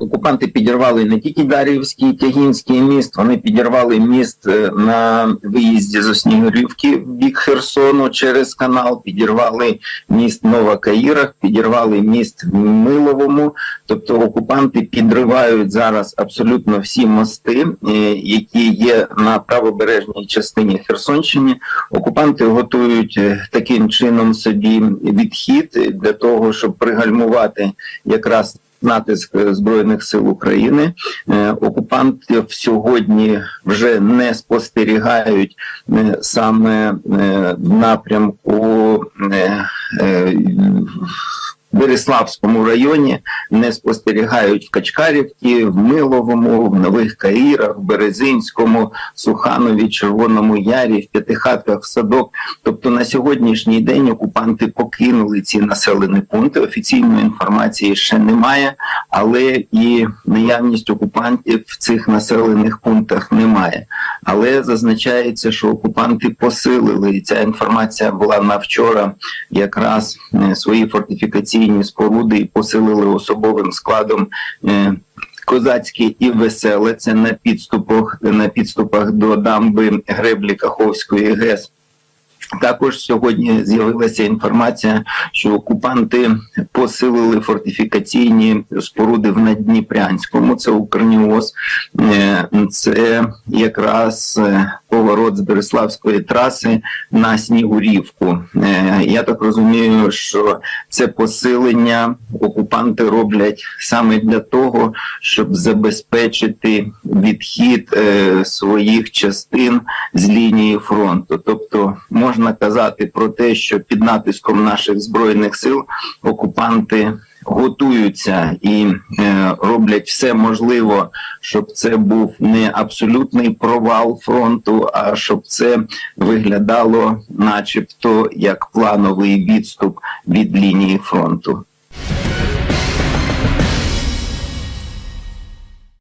Окупанти підірвали не тільки Дар'ївський Тягінський міст, вони підірвали міст е, на виїзді з Оснігурівки в бік Херсону через канал, підірвали міст Нова Каїра, підірвали міст в Миловому. Тобто окупанти підривають зараз абсолютно всі мости, е, які є на правобережній частині Херсонщини. Окупанти готують е, таким чином собі відхід для того, щоб пригальмувати якраз натиск е, збройних сил України. Е, Окупантів сьогодні вже не спостерігають е, саме в напрямку. Береславському районі не спостерігають в Качкарівці, в Миловому, в Нових Каїрах, в Березинському, Суханові, Червоному Ярі, в П'ятихатках, в Садок. Тобто на сьогоднішній день окупанти покинули ці населені пункти. Офіційної інформації ще немає, але і наявність окупантів в цих населених пунктах немає. Але зазначається, що окупанти посилили. І ця інформація була на вчора якраз е, свої фортифікаційні споруди і посилили особовим складом. е, Козацьке і веселе це на підступах на підступах до дамби греблі Каховської ГЕС. Також сьогодні з'явилася інформація, що окупанти посилили фортифікаційні споруди в Надніпрянському. Це Укрніоз, Е, це якраз е, поворот з Береславської траси на Снігурівку. Е, Я так розумію, що це посилення окупанти роблять саме для того, щоб забезпечити відхід е, своїх частин з лінії фронту. Тобто можна казати про те, що під натиском наших збройних сил окупанти готуються і е, роблять все можливо, щоб це був не абсолютний провал фронту, а щоб це виглядало, начебто, як плановий відступ від лінії фронту.